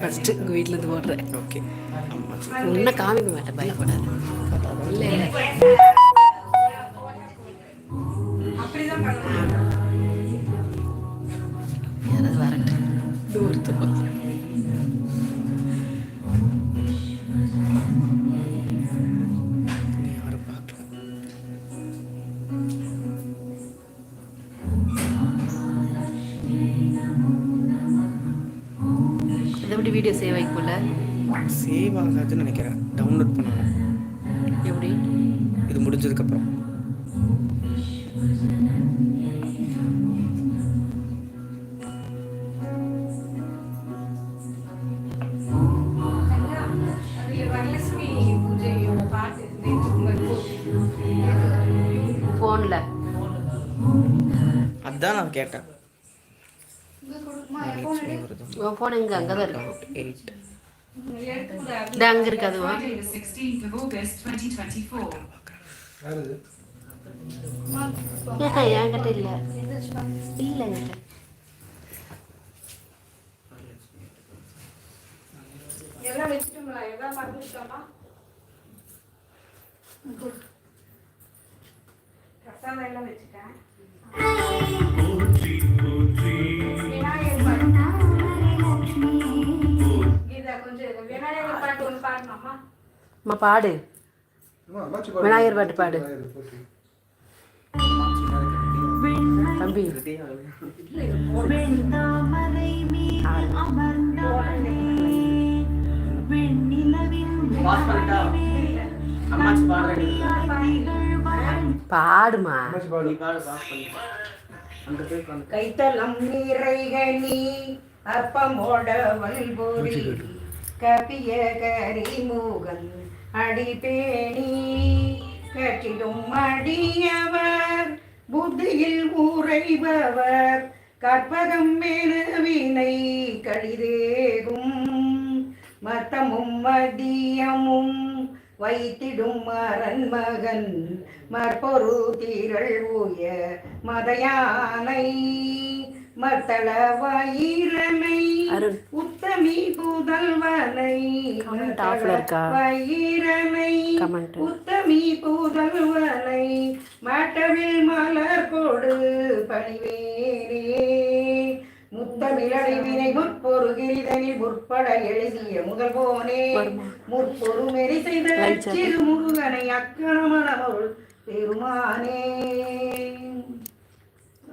First உங்கள் வீட்டிலேருந்து போடுறேன் ஓகே இன்னும் காமிக்க மாட்டேன் பயப்படாது இல்லை இல்லை எப்படி வீடியோ சேவ் ஆகிக்குள்ள சேவ் ஆகாதுன்னு நினைக்கிறேன். டவுன்லோட் பண்ணணும். எப்படி? இது முடிஞ்சதுக்கப்புறம். ஃபோனில் அதான் நான் கேட்டேன். உன் ஃபோன் எங்கே அங்கே தான் இருக்கும் எயிட் அங்கே இருக்கு அதுவா? Friday, the 16th of August 2024. ஏன் என்கிட்ட இல்லை. இல்லை என்கிட்ட. எல்லாம் வச்சுட்டோம்ல எல்லாம் பார்த்து வச்சுட்டோமா கரெக்டாக எல்லாம் வச்சுட்டேன். அம்மா பாடு. விநாயகர் பாட்டு பாடு. தம்பி. பாடுமா. கைத்தலம் நிறைகனி அப்பமோட வல்பொறி கபிய கரிமுகன் அடிபேணி. கற்றிடும் அடியவர் புத்தியில் உறைபவர் கற்பகம் மேலவினை கடிதேகும் மத்தமும் மதியமும் வைத்திடும் மரண்மகன் மற்பொரு திரள் உய மதயானை. மத்தள வயிரனை அருண். உத்தமி புதல்வனை Comment off ல இருக்கா? வயிரனை Comment. உத்தமி புதல்வனை மாட்டவில் மலர் கொடு பணிவேனே முத்தமிழடை வினை முற்பொரு கிரிதனில் முற்பட எழுதிய முதல் போனே வருமா? முற்பொரு மெறி செய்த. சிறு முருகனை அக்கணமனமருள் பெருமானே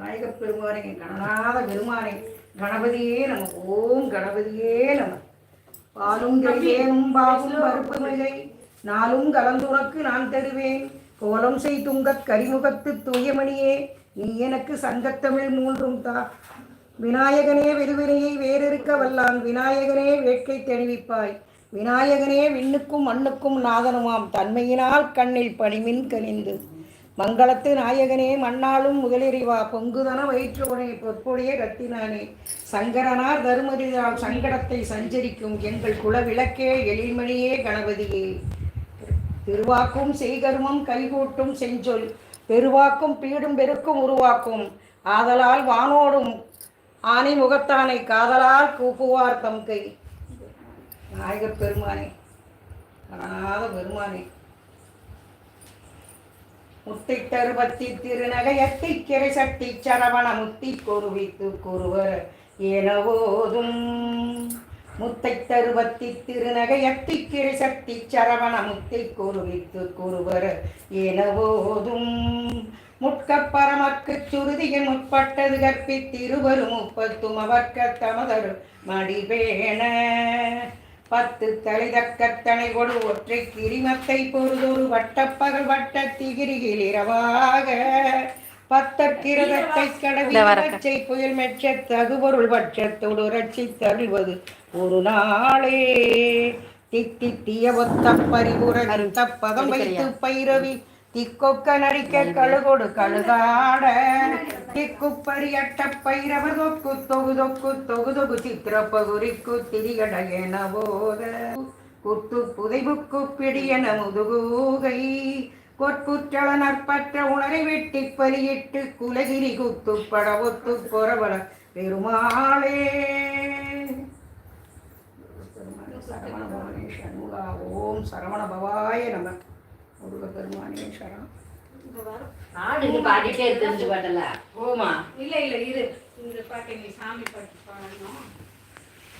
நாயக பெருமானே கணநாத பெருமானே கணபதியே நம ஓம் கணபதியே நம. பாலும் கையேனும் பாவும் பருப்பு மிகை நாளும் கலந்துனக்கு நான் தருவேன். கோலம் செய் துங்கக் கரிமுகத்து தூயமணியே நீ எனக்கு சங்கத்தமிழ் மூன்றும் தா. விநாயகனே வெறுவினையை வேறெடுக்க வல்லான் விநாயகனே வேட்கை தெளிவிப்பாய். விநாயகனே விண்ணுக்கும் மண்ணுக்கும் நாதனுமாம் தன்மையினால் கண்ணில் பணிமின் கனிந்து. மங்களத்து நாயகனே மண்ணாளும் முதலிறிவா பொங்குதன வயிற்றோனே பொற்பொழியே ரத்தினானே சங்கரனார் தருமதியால் சங்கடத்தை சஞ்சரிக்கும் எங்கள் குல விளக்கே எழில்மணியே கணபதியே. திருவாக்கும் செய்கருமம் கைகூட்டும் செஞ்சொல். பெருவாக்கும் பீடும் பெருக்கும் உருவாக்கும். ஆதலால் வானோடும் ஆனை முகத்தானை காதலால் கூப்புவார் தம் கை நாயகப் பெருமானே கணநாத பெருமானே. முத்திட்டருபத்தி திருநகையத்தி கிரை சட்டி சரவண முத்தி கொருவித்து குருவர். எனவோதும் முத்தை தருவத்தி திருநகையத்தி கிரை சட்டி சரவண முத்தி குருவித்து குருவர். எனவோதும் முட்கப்பரமக்கு சுருதியின் முற்பட்டது கற்பித்திருவரும் முப்பத்தும் அவர்க்க தமதரும் மடிபேண பத்து தளிதக்கத்தனை கொடு ஒற்றை கிரிமத்தை பொறுதொரு வட்டப்பகல் வட்ட திகிரியில் இரவாக. பத்தற்கிரதத்தை கடவி இந்த வரக்க. பச்சை புயல் மெச்ச தகுபொருள் பட்சத்தோடு ரட்சி தருள்வது ஒரு நாளே. தித்தித்திய ஒத்த பரிபுர தப்பதம் வைத்து பைரவி திக்கொக்க நடிக்க கழுகொடு கழுகாட திக்குப்பரியட்ட பைரவர் தொக்கு தொகு தொக்கு தொகு தொகு சித்திர பகுரிக்கு திரிகட என போத குத்து புதைபுக்கு பிடியன முதுகூகை கொற்புற்றள நற்பற்ற உணரை வெட்டி பலியிட்டு குலகிரி குத்து பட ஒத்து பொறவள பெருமாளே. ஓம் சரவண பவாய நம. முருக பெருமானே சரணம் ஆடுக்கு பாடிட்டே தெரிஞ்சு பாட்டல ஓமா இல்ல இல்ல இரு. இந்த பாட்டு நீ சாமி பாட்டு பாடணும்.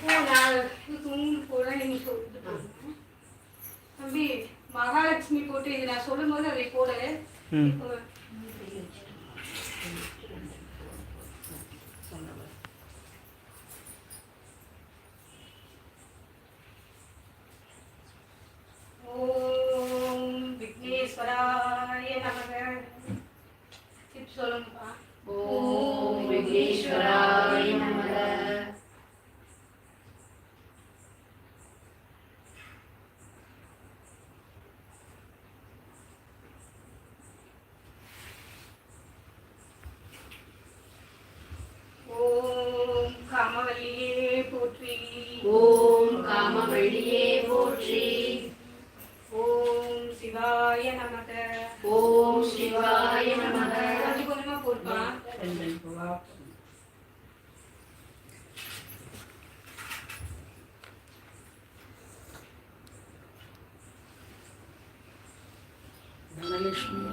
ஓ நான் துணி போல நீங்க சொல்லிட்டு போகணும். தம்பி மகாலட்சுமி போட்டு இது நான் சொல்லும் போது அதை போட ம் இப்போ ஓம் விக்னேஸ்வராய நமக இப்ப சொல்லுங்கப்பா ஓம் விக்னேஸ்வராய நமக ஓம் காமவல்லியே போற்றி ஓம் காமவள்ளியே போற்றி ஓம் சிவாய நமக ஓம் சிவாய நமக கொஞ்சம் கொஞ்சமா போடுப்பா தனலட்சுமி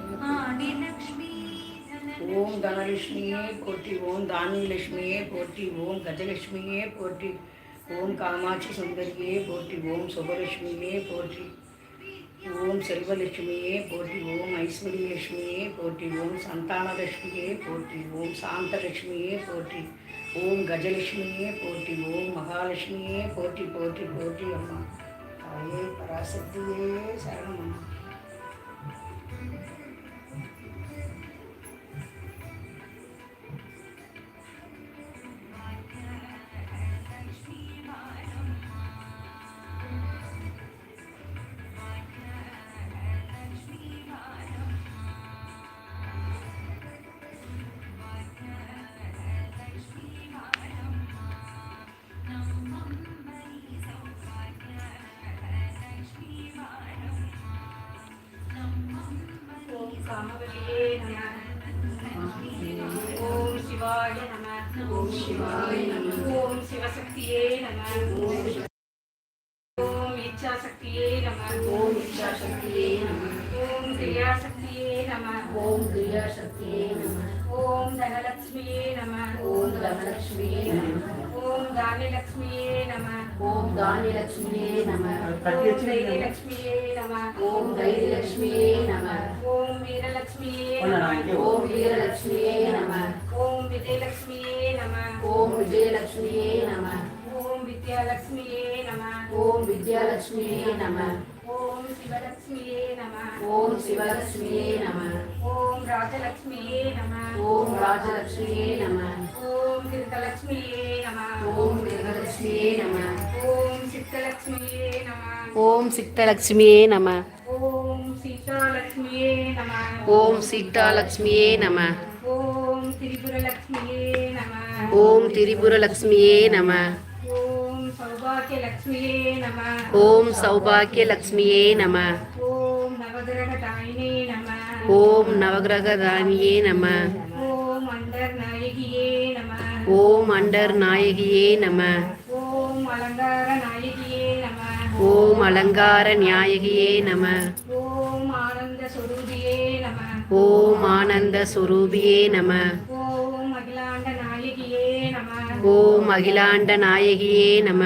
ஓம் தனலட்சுமியே போற்றி ஓம் தானியலட்சுமியே போற்றி ஓம் கஜலட்சுமியே போற்றி ஓம் காமாட்சி சுந்தரியே போற்றி ஓம் சுபலட்சுமியே போற்றி ஓம் செல்வலட்சுமியே போற்றி ஓம் ஐஸ்வர்யலட்சுமியே போற்றி ஓம் சந்தானலட்சுமியே போற்றி ஓம் சாந்தலட்சுமியே போற்றி ஓம் கஜலட்சுமியே போற்றி ஓம் மகாலட்சுமியே போற்றி போற்றி போற்றி அம்மா தாயே பராசக்தியே சரணம் அம்மா ஓம் சிவாய நம ஓம் சிவாய நம ஓம் சிவசக்தியே நம ஓம் ஓம் கிரியாசக்தியே நம ஓம் தனலட்சுமியே நம ஓம் தனலட்சுமியே நம ஓம் தானியலட்சுமியே நம ஓம் தானியலட்சுமியே நம ஓம் தைரியலட்சுமியே நம ஓம் தைரியலட்சுமியே நம ஓம் வீரலட்சுமியே நம ஓம் வீரலட்சுமியே நம ஓம் விஜயலட்சுமியே நம ஓம் விஜயலட்சுமியே நம ஓம் வித்யாலட்சுமியே நம ஓம் வித்யாலட்சுமியே நம ஓம் சிவலட்சுமியே நம ஓம் சிவலட்சுமியே நம ஓம் ராஜலட்சுமியே நம ஓம் ராஜலட்சுமியே நம ஓம் கிருதலட்சுமியே நம ஓம் கிரகலட்சுமியே நம ஓம் சித்தலட்சுமியே நம ஓம் சித்தலட்சுமியே நம ஓம் சீதாலட்சுமியே நம ஓம் சீதாலட்சுமியே நம ஓம் திரிபுரலட்சுமியே நம ஓம் திரிபுரலட்சுமியே நம ஓம் சௌபாகியலட்சுமியே நம ஓம் சௌபாகியலட்சுமியே நம ஓம் அண்டர் நாயகியே நம ஓம் அண்டர் நாயகியே நம ஓம் அலங்கார நாயகியே நம ஓம் அலங்கார நாயகியே நம ஓம் ஆனந்த சொரூபியே நம ஓம் அகிலாண்ட நாயகியே நம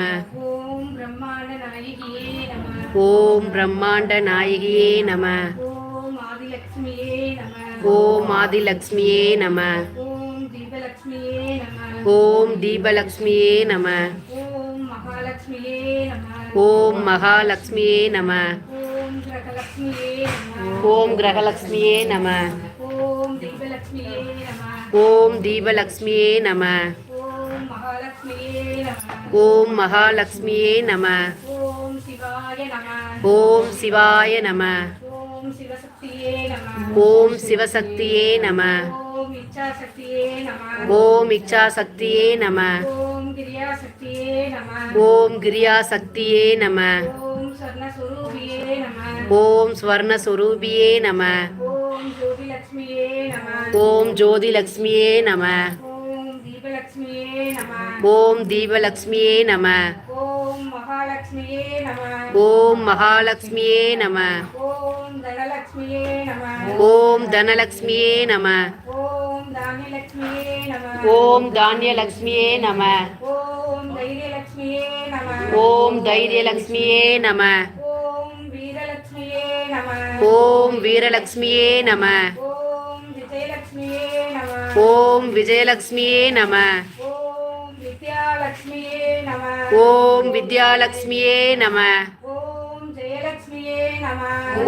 ஓம் பிரம்மாண்ட நாயகியே நம ஓம் ஆதிலக்ஷ்மியே நம ஓம் தீபலட்சுமியே நம ஓம் தீபலக்ஷ்மியே நம ஓம் மகாலட்சுமியே நம ஓம் மகாலட்சுமியே நம ஓம் கிரகலட்சுமியே நம ஓம் கிரகலக்ஷ்மியே நம ஓம் தீபலட்சுமியே நம ஓம் தீபலக்ஷ்மியே நம ஓம் மகாலட்சுமியே நம ஓம் மகாலட்சுமியே நம ஓம் சிவாய நம ஓம் சிவசக்தியே நம. ஓம் ஓம் இச்சாசக்தியே நம. ஓம் ஓம் கிரியாசக்தியே நம. ஓம் ஸ்வர்ணஸ்வரூபியே நம. ஓம் ஓம் ஜோதிலக்ஷ்மியே நம. ஓம் தீபலட்சுமியே நம. ஓம் தீபலக்ஷ்மியே நம. ஓம் மகா மகாலட்சுமியே நம. ஓம் மகாலட்சுமியே நம ஓம் தனலட்சுமியே நம ஓம் தனலட்சுமியே நம ஓம் தானியலட்சுமியே நம ஓம் தானியலட்சுமியே நம ஓம் தைரியலட்சுமியே நம நம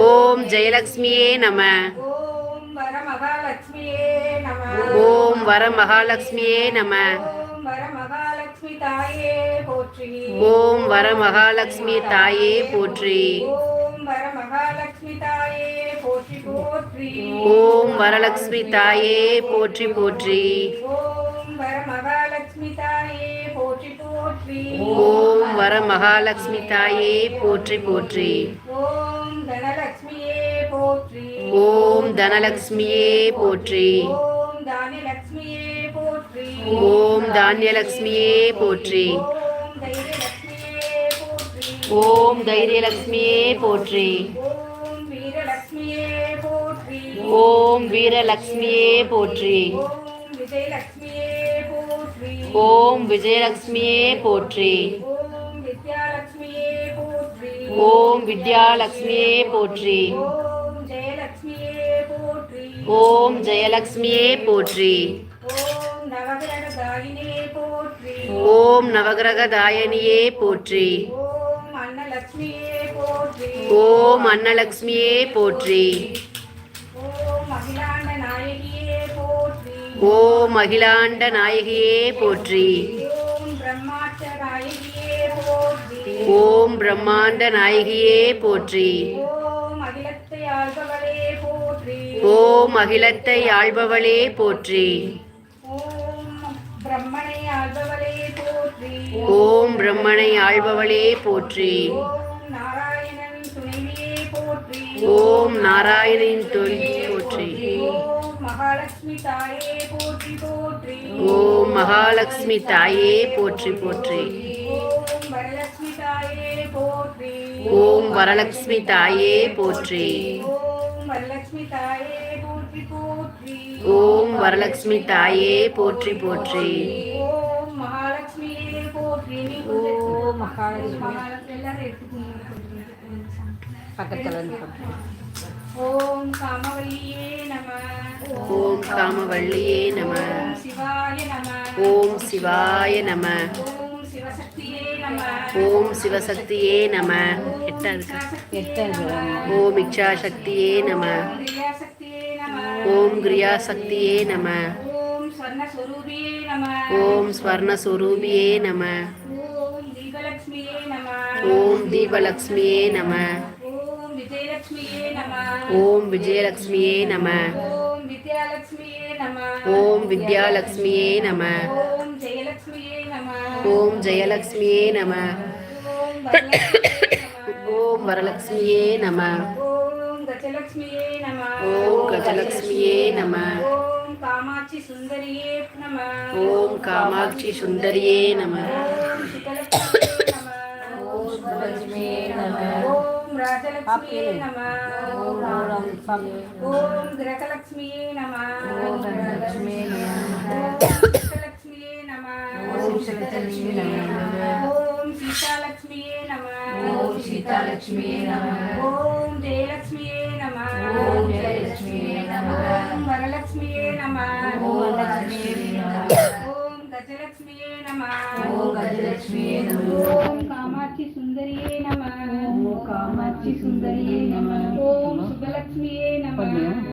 ஓம் ஜெயலட்சுமியே நம ஓம் வரமகாலட்சுமியே நம ஓம் வர மகாலட்சுமியே நம ஓம் வரமகாலட்சுமி தாயே போற்றி ஓம் வர மகாலட்சுமி தாயே போற்றி ஓம் வரமகாலட்சுமி தாயே போற்றி போற்றி ஓம் வரலட்சுமி தாயே போற்றி போற்றி ஓம் வரமகாலட்சுமி தாயே போற்றி போற்றி ஓம் வர மகாலட்சுமி தாயே போற்றி போற்றி ஓம் தனலட்சுமியே போற்றி ஓம் தனலட்சுமியே போற்றி ஓம் தானியலட்சுமியே போற்றி ஓம் தானியலட்சுமியே போற்றி ஓம் தைரியலட்சுமியே போற்றி ஓம் தைரியலட்சுமியே போற்றி ஓம் வீரலட்சுமியே போற்றி ஓம் வீரலட்சுமியே போற்றி ஓம் ஜெயலட்சுமியே போற்றி. ஓம் நவகிரக தாயனியே போற்றி. ஓம் அன்னலட்சுமியே போற்றி. ஓம் அகிலாண்ட நாயகியே போற்றி. ஓம் பிரம்மாண்ட நாயகியே போற்றி. ஓம் அகிலத்தை ஓம் அகிலத்தை ஆள்பவளே போற்றி. ஓம் பிரம்மனை ஆள்பவளே போற்றி. ஓம் நாராயணன் நாராயணின் தொழில் போற்றி. ஓம் மகாலட்சுமி தாயே போற்றி போற்றி. ஓம் தாயே போற்றி வரலட்சுமி தாயே போற்றி. வரலட்சுமி தாயே போற்றி ஓம் வரலட்சுமி தாயே போற்றி. போற்றி ஓம் வரலட்சுமி தாயே போற்றி போற்றி. ஓம் மகாலட்சுமியே போற்றி. ஓம் மகாலட்சுமி. எல்லாரும் எடுத்துக்கோங்க. ஓம் காமவல்லியே நம. ஓம் காமவல்லியே நம. ஓம் சிவாய நம. ஓம் சிவாய நம. ஓம் சிவசக்தியே நம. ஓம் ஓம் இச்சாசக்தியே நம. ஓம் ஓம் ஸ்வர்ணஸ்வரூபியே நம. ஓம் ஸ்வர்ணஸ்வரூபியே நம. ஓம் தீபலக்ஷ்மியே நம. ஓம் தீபலக்ஷ்மியே நம ஓம் விஜயலக்ஷ்மியே நம ஓம் விஜயலக்ஷ்மியே நம ஓம் வித்யாலக்ஷ்மியே நம ஓம் வித்யாலக்ஷ்மியே நம ஓம் ஜெயலக்ஷ்மியே நம ஓம் ஜெயலக்ஷ்மியே நம ஓம் வரலக்ஷ்மியே நம ஓம் வரலக்ஷ்மியே நம ஓம் கஜலக்ஷ்மியே நம ஓம் கஜலக்ஷ்மியே நம ஓம் காமாட்சி சுந்தரியே நம ஓம் காமாட்சி சுந்தரியே நம ஓம் சுகலக்ஷ்மியே நம ஓம் சுபலக்ஷ்மியே நம ஓம் ராஜலக்ஷ்மியே நம ஓம் ஓம் கிரகலக்ஷ்மியே காமாட்சி சுந்தரியே நம. ஓம்